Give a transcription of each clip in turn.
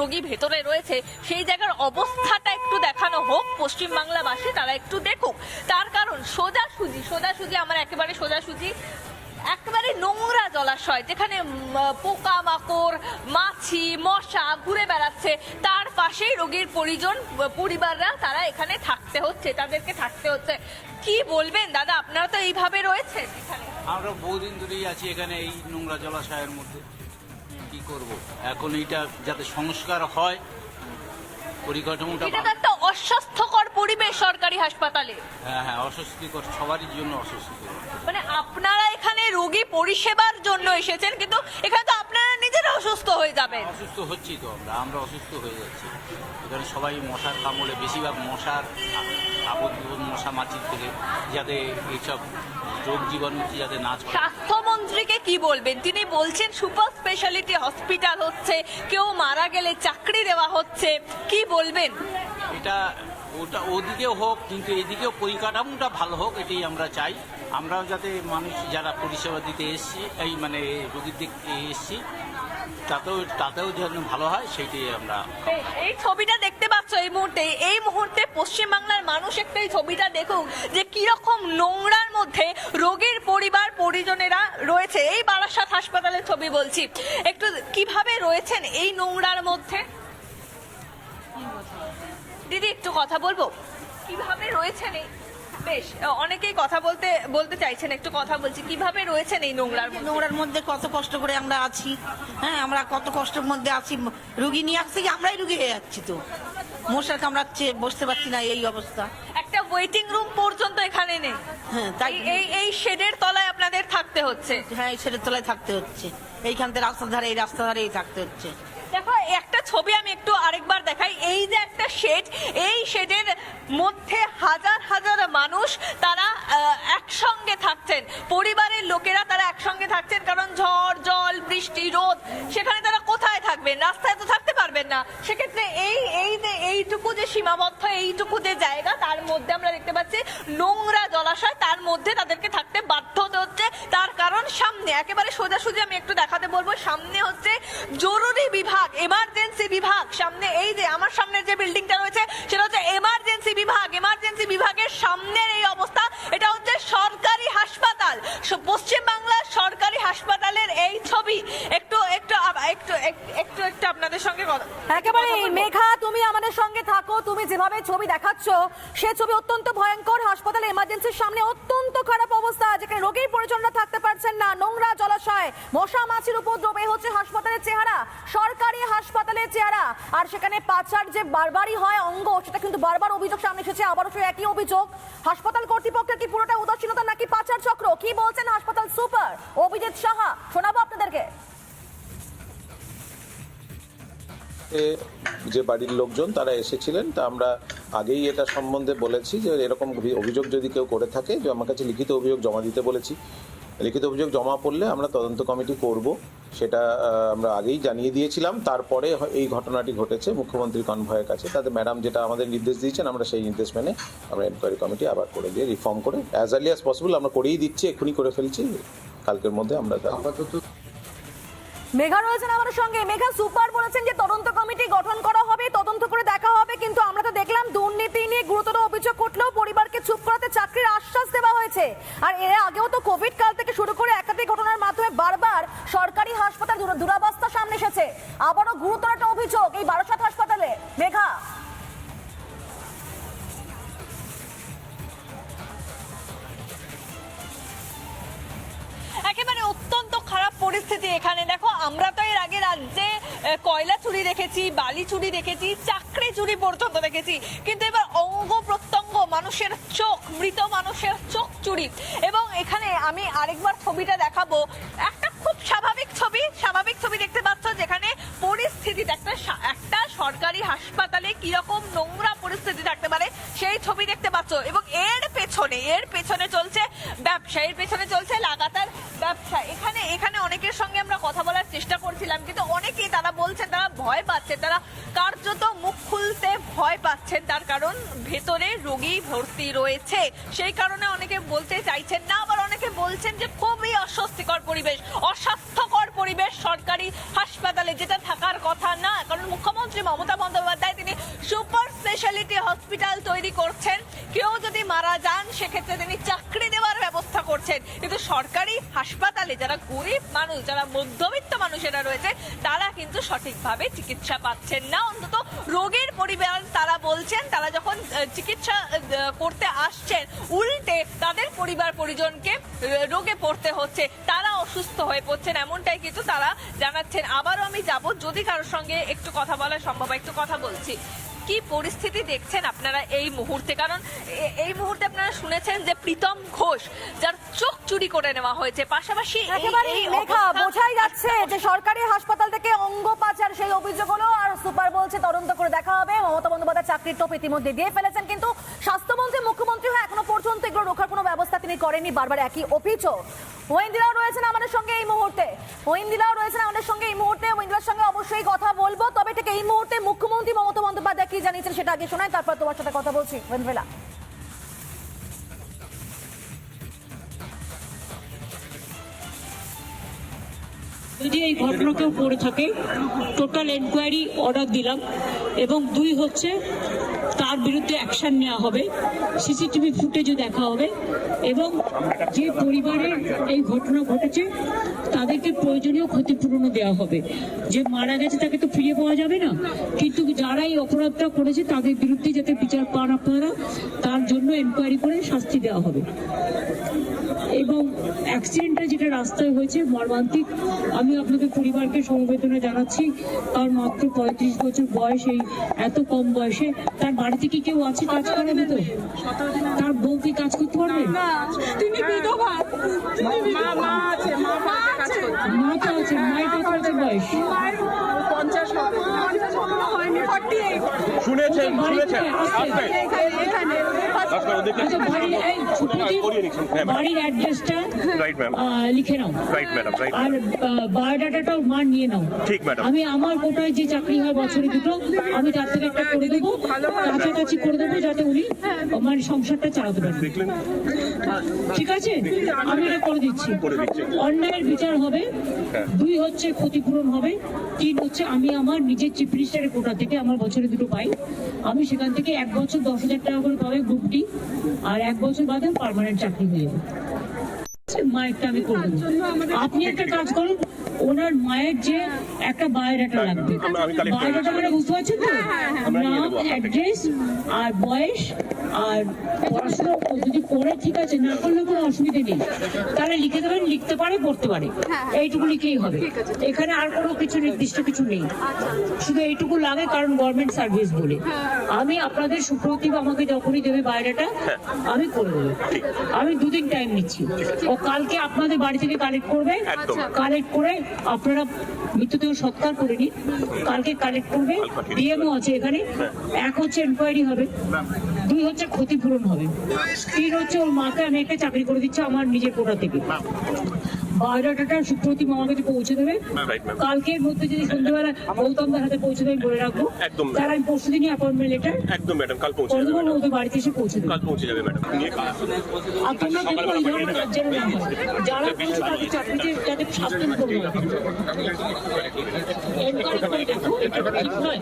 রোগী ভেতরে রয়েছে, সেই জায়গার অবস্থাটা একটু দেখানো হোক। পশ্চিমবাংলাবাসী, তারা একটু দেখুক। তার কারণ, সোজাসুজি সোজাসুজি আমার একেবারে সোজাসুজি, একেবারে নোংরা জলাশয়, যেখানে পোকা মাকড় মাছি, মশা ঘুরে বেড়াচ্ছে, তার পাশেই রোগীর পরিজন, পরিবাররা, তারা এখানে থাকতে হচ্ছে, তাদেরকে থাকতে হচ্ছে। কি বলবেন, দাদা, আপনারা তো এইভাবে রয়েছে এখানে? আমরা বহুদিন ধরেই আছি এখানে এই নোংরা জলাশয়ের মধ্যে। কি করব? এখন এইটা যাতে সংস্কার হয় পরিকাঠামোটা এটা তো একটা অস্বাস্থ্যকর পরিবেশ সরকারি হাসপাতালে। হ্যাঁ হ্যাঁ অস্বস্তিকর সবারই জন্য অস্বস্তিকর মানে আপনারা এখানে রোগী পরিষেবার জন্য এসেছেন কিন্তু এখানে তো আপনারা নিজেরা অসুস্থ হয়ে যাবেন। অসুস্থ হচ্ছি তো আমরা আমরা অসুস্থ হয়ে যাচ্ছি। এখানে সবাই মশার কামড়ে বেশিরভাগ মশার আবদ্ধ মশা মাছির থেকে যাতে এইসব রোগ জীবাণু যাতে না কি বলবেন? তিনি বলছেন, সুপার স্পেশালিটি হসপিটাল হচ্ছে, কেউ মারা গেলে চাকরি দেওয়া হচ্ছে। কি বলবেন? এটা ওটা ওদিকেও হোক, কিন্তু এদিকেও পরিকাঠামোটা ভালো হোক, এটাই আমরা চাই। আমরাও যাতে মানুষ যারা পরিষেবা দিতে এসছি, এই মানে রোগীর দিক এসছি তাতেও তাতেও যেন ভালো হয়, সেইটাই আমরা এই- ছবিটা দেখতে পাচ্ছ এই মুহূর্তে? এই মুহূর্তে পশ্চিমবাংলার মানুষ একটা এই ছবিটা দেখুক যে কীরকম নোংরার মধ্যে রোগীর পরিবার, পরিজনেরা রয়েছে। এই বারাসাত হাসপাতালের ছবি বলছি। একটু কীভাবে রয়েছেন এই নোংরার মধ্যে? দিদি, একটু কথা বলব? কীভাবে রয়েছেন এই বেশ অনেকেই কথা বলতে বলতে চাইছেন একটু কথা বলছি। কীভাবে রয়েছেন এই নোংরার নোংরার মধ্যে কত কষ্ট করে আমরা আছি হ্যাঁ আমরা কত কষ্টের মধ্যে আছি। রুগী নিয়ে আসছি আমরাই রুগী হয়ে যাচ্ছি তো। মশার কামড়াচ্ছে বসতে পারছি না এই অবস্থা। একটা ওয়েটিং রুম পর্যন্ত এখানে নেই। হ্যাঁ তাই। এই- এই এই শেডের তলায় আপনাদের থাকতে হচ্ছে। হ্যাঁ সেটার তলায় থাকতে হচ্ছে। এইখান থেকে রাস্তার ধারে এই রাস্তার ধারেই থাকতে হচ্ছে। দেখো এই একটা ছবি আমি একটু আরেকবার দেখাই। এই যে একটা শেড, এই শেডের মধ্যে হাজার হাজার মানুষ তারা একসঙ্গে থাকছেন। পরিবারের লোকেরা তারা একসঙ্গে থাকছেন কারণ ঝড়, জল, বৃষ্টি, রোদ, সেখানে তারা কোথায় থাকবেন? রাস্তায় তো থাকতে পারবেন না। সেক্ষেত্রে এই এই যে এইটুকু যে সীমাবদ্ধ, এইটুকু যে জায়গা, তার মধ্যে আমরা দেখতে পাচ্ছি নোংরা জলাশয়, তার মধ্যে তাদেরকে থাকতে বাধ্য হচ্ছে। তার কারণ সামনে, একেবারে সোজাসুজি আমি একটু দেখাতে বলব, সামনে হচ্ছে জরুরি বিভাগ এমার্জেন্সি বিভাগ। সামনে এই যে আমার সামনে যে বিল্ডিংটা রয়েছে সেটা হচ্ছে এমার্জেন্সি বিভাগ। এমার্জেন্সি বিভাগের সামনের এই অবস্থা এটা হচ্ছে সরকারি হাসপাতাল। পশ্চিম বাংলার সরকারি হাসপাতালের এই ছবি। একটু একটু একটু একটু একটু আপনাদের সঙ্গে কথা একেবারে মেঘা তুমি আমাদের সঙ্গে থাকো, তুমি যেভাবে ছবি দেখাচ্ছ, সে ছবি অত্যন্ত ভয়ঙ্কর। হাসপাতালে এমার্জেন্সির সামনে অত্যন্ত খারাপ অবস্থা, যেখানে রোগীর পরিজনরা থাকতে পারছেন না, নোংরা জলাশয়, মশা মাছির উপদ্রব হচ্ছে হাসপাতালের চেহারা, সরকারি হাসপাতালের চেহারা। আর সেখানে পাচার যে বারবারই হয় অঙ্গ, সেটা কিন্তু বারবার অভিযোগ সামনে এসেছে, আবারও সেই একই অভিযোগ। হাসপাতাল কর্তৃপক্ষের কি পুরোটা উদাসীনতা নাকি পাচার চক্র? কি বলছেন হাসপাতাল সুপার অভিজিৎ সাহা? শোনাবো আপনাদেরকে। এ যে বাড়ির লোকজন তারা এসেছিলেন, তা আমরা আগেই এটা সম্বন্ধে বলেছি যে এরকম অভিযোগ যদি কেউ করে থাকে, যে আমার কাছে লিখিত অভিযোগ জমা দিতে বলেছি। লিখিত অভিযোগ জমা পড়লে আমরা তদন্ত কমিটি করব, সেটা আমরা আগেই জানিয়ে দিয়েছিলাম। তারপরে এই ঘটনাটি ঘটেছে, মুখ্যমন্ত্রী কনভয়ের কাছে। তাতে ম্যাডাম যেটা আমাদের নির্দেশ দিয়েছেন, আমরা সেই নির্দেশ মেনে আমরা এনকোয়ারি কমিটি আবার করে দিয়ে রিফর্ম করে অ্যাজ আর্লি অ্যাজ পসিবল আমরা করেই দিচ্ছি, এক্ষুনি করে ফেলছি। কালকের মধ্যে আমরা আপাতত মেঘা রয়েছেন আমাদের সঙ্গে। মেঘা, সুপার বলেছেন যে তদন্ত কমিটি গঠন করা হবে, তদন্ত করে দেখা হবে, কিন্তু আমরা তো দেখলাম দুর্নীতি নিয়ে গুরুতর অভিযোগ উঠলেও পরিবারকে চুপ করাতে চাকরির আশ্বাস দেওয়া হয়েছে। আর এর আগেও তো কোভিড কাল থেকে শুরু করে একাধিক ঘটনার মাধ্যমে বারবার সরকারি হাসপাতাল দুর- দুরাবস্থা সামনে এসেছে। আবারও গুরুতর একটা অভিযোগ এই বারাসাত হাসপাতালে। মেঘা। একেবারে অত্যন্ত খারাপ পরিস্থিতি এখানে। দেখো আমরা তো এর আগে রাজ্যে কয়লা চুরি দেখেছি, বালি চুরি দেখেছি, চাকরি চুরি পর্যন্ত দেখেছি। কিন্তু এবার অঙ্গ প্রত্যঙ্গ, মানুষের চোখ, মৃত মানুষের চোখ চুরি। এবং এখানে আমি আরেকবার ছবিটা দেখাবো। একটা খুব স্বাভাবিক ছবি স্বাভাবিক ছবি দেখতে পাচ্ছ যেখানে পরিস্থিতিটা একটা একটা সরকারি হাসপাতালে কীরকম নোংরা পরিস্থিতি থাকতে পারে, সেই ছবি দেখতে পাচ্ছ। এবং এর পেছনে এর পেছনে চলছে ব্যবসা এর পেছনে চলছে, লাগাতার ব্যবসা। এখানে এখানে অনেকের সঙ্গে আমরা কথা বলার চেষ্টা করছিলাম, কিন্তু অনেকেই তারা বলছেন তারা ভয় পাচ্ছে, তারা কার্যত মুখ খুলতে ভয় পাচ্ছেন, তার কারণ ভেতরে রোগী ভর্তি রয়েছে। সেই কারণে অনেকে বলতে চাইছেন না, আবার অনেকে বলছেন যে খুবই অস্বস্তিকর পরিবেশ, অস্বাস্থ্যকর পরিবেশ সরকারি হাসপাতালে, যেটা থাকার কথা না। কারণ মুখ্যমন্ত্রী মমতা বন্দ্যোপাধ্যায়, তিনি সুপার স্পেশালিটি হসপিটাল তৈরি করছেন। কেউ যদি মারা যান, সেক্ষেত্রে তিনি সরকারি হাসপাতালে যারা গরিব মানুষ, যারা মধ্যবিত্ত মানুষেরা রয়েছে, তারা কিন্তু সঠিকভাবে চিকিৎসা পাচ্ছেন না। অন্তত রোগীর পরিবার তারা বলছেন, তারা যখন চিকিৎসা করতে আসছেন, উল্টে তাদের পরিবার পরিজনকে রোগে পড়তে হচ্ছে, তারা অসুস্থ হয়ে পড়ছেন, এমনটাই কিন্তু তারা জানাচ্ছেন। আবারও আমি যাব, যদি কারোর সঙ্গে একটু কথা বলা সম্ভব একটু কথা বলছি। কি পরিস্থিতি দেখছেন আপনারা এই মুহূর্তে? কারণ এই মুহূর্তে আপনারা শুনেছেন যে প্রীতম ঘোষ যার চোখ চুরি করে নেওয়া হয়েছে পাশাপাশি বোঝাই যাচ্ছে যে সরকারি হাসপাতাল থেকে অঙ্গ পাচার সেই অভিযোগ হলো আর সুপার বলছে তদন্ত করে দেখা হবে। মমতা বন্দ্যোপাধ্যায় চাকরির টোপ ইতিমধ্যে দিয়ে ফেলেছেন কিন্তু স্বাস্থ্যমন্ত্রী মুখ্যমন্ত্রী হয়ে এখনও পর্যন্ত এগুলো রোখার কোনো ব্যবস্থা তিনি করেনি বারবার একই অভিযোগ। ওয়েন্দিরাও রয়েছেন আমাদের সঙ্গে এই মুহূর্তে। ওয়েন্দিরাও রয়েছেন আমাদের সঙ্গে এই মুহূর্তে। ওয়েন্দিরার সঙ্গে অবশ্যই কথা বলব। তবে ঠিক এই মুহূর্তে মুখ্যমন্ত্রী মমতা বন্দ্যোপাধ্যায় কি জানিয়েছেন সেটা আগে শোনায় তারপর তোমার সাথে কথা বলছি। ওয়েন্দ্রিলা যদি এই ঘটনা কেউ করে থাকে টোটাল এনকোয়ারি অর্ডার দিলাম এবং দুই হচ্ছে বিরুদ্ধে অ্যাকশন নেওয়া হবে। সিসিটিভি ফুটেজও দেখা হবে এবং যে পরিবারের এই ঘটনা ঘটেছে, তাদেরকে প্রয়োজনীয় ক্ষতিপূরণও দেওয়া হবে। যে মারা গেছে তাকে তো ফিরে পাওয়া যাবে না। কিন্তু যারা এই অপরাধটা করেছে, তাদের বিরুদ্ধে যাতে বিচার পান আপনারা, তার জন্য এনকোয়ারি করে শাস্তি দেওয়া হবে। এবং অ্যাক্সিডেন্টটা যেটা রাস্তায় হয়েছে মর্মান্তিক আমি আপনাদের পরিবারকে সমবেদনা জানাচ্ছি তার মাত্র পঁয়ত্রিশ বছর বয়স এই এত কম বয়সে। তার বাড়িতে কি কেউ আছে কাজ করার মতো? তার বউ কি কাজ করতে পারবে? তিনি মা তো আছে মায়ের কত বছর বয়স। না শুনেছেন শুনেছেন। থেকে আসছে। আসবেন এখানে এখানে নমস্কার দেখে বাড়ির এই সুপ্রদীপ, করিয়ে নিচ্ছেন বাড়ির অ্যাড্রেসটা রাইট ম্যাম লিখে নাও। রাইট ম্যাডাম রাইট আর বায়োডাটাটাও মার নিয়ে নাও। ঠিক, ম্যাডাম। আমি আমার কোটায় যে চাকরি হয় বছরে দুটো আমি তার থেকে একটা করে দেবো কাছাকাছি করে দেবো যাতে উনি মানে সংসারটা চালাতে পারেন ঠিক আছে? আমি এটা করে দিচ্ছি। অন্যায়ের বিচার হবে হ্যাঁ। দুই হচ্ছে ক্ষতিপূরণ হবে তিন হচ্ছে আমি আমার নিজের চিফ মিনিস্টারের কোটা থেকে আমার বছরে দুটো পাই। আমি সেখান থেকে এক বছর দশ হাজার টাকা করে পাবে গ্রুপ ডি আর এক বছর বাদে পার্মানেন্ট চাকরি হয়ে যাবে। মায়েরটা আমি করে আপনি একটা কাজ করুন ওনার মায়ের যে একটা বায়োডাটা লাগবে। collect করে বায়োডাটা মানে বুঝতে পারছেন তো? নাম নেব আপনার থেকে। অ্যাড্রেস আর বয়স আর পড়াশোনা যদি করে ঠিক আছে না করলে কোনো অসুবিধা নেই। তাহলে লিখে দেবেন লিখতে পারে পড়তে পারে। এইটুকু লিখেই হবে। এখানে আর কোনো কিছু নির্দিষ্ট কিছু নেই। শুধু এইটুকু লাগে কারণ গভর্নমেন্ট সার্ভিস বলে। আমি আপনাদের সুপ্রতিভ আমাকে যখনই দেবে বাইরেটা আমি করে দেবো। আমি দুদিন টাইম নিচ্ছি। ও কালকে আপনাদের বাড়ি থেকে কালেক্ট করবে। কালেক্ট করে আপনারা মৃতদেহ সৎকার করে নিন কালকে কালেক্ট করবে। ডিএমও আছে এখানে। এক হচ্ছে এনকোয়ারি হবে। দুই হচ্ছে ক্ষতিপূরণ হবে। তিন হচ্ছে ওর মাকে আমি একটা চাকরি করে দিচ্ছি আমার নিজের কোটা থেকে। বায়োডাটাটা সুপ্রতিম আমার কাছে পৌঁছে দেবে। কালকের মধ্যে যদি সন্ধ্যাবেলা গৌতমদার হাতে পৌঁছে দেবে বলে রাখব একদম। তার আমি পরশু দিনই অ্যাপয়েন্টমেন্ট লেটার একদম ম্যাডাম কাল পৌঁছে যাবে দেবো ওদের বাড়িতে এসে পৌঁছে দেবে। কাল পৌঁছে যাবে ম্যাডাম আর তোমরা দেখো এই ধরনের কাজ যেন না হয়। যারা করছে তাদের চাকরিতে নয়।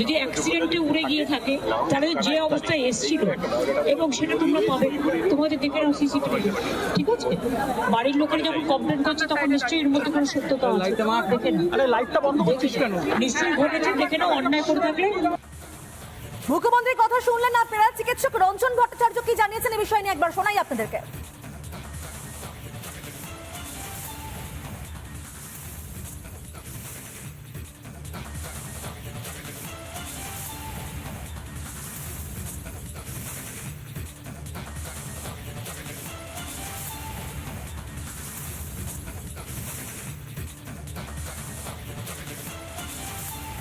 যদি অ্যাক্সিডেন্টে উড়ে গিয়ে থাকে তাহলে যে অবস্থায় এসছিল এবং সেটা তোমরা পাবে। তোমাদের দেখে নাও সিসিটিভি ঠিক আছে? বাড়ির লোকেরা যখন কমপ্লেন করছে তখন নিশ্চয়ই এর মধ্যে কোনো সত্যতা আছে। দেখে আরে লাইটটা বন্ধ করছিস কেন? নিশ্চয়ই ঘটেছে দেখে না অন্যায় করে থাকলে। মুখ্যমন্ত্রীর কথা শুনলেন আপনারা? চিকিৎসক রঞ্জন ভট্টাচার্য কি জানিয়েছেন এই বিষয় নিয়ে একবার শোনাই আপনাদেরকে।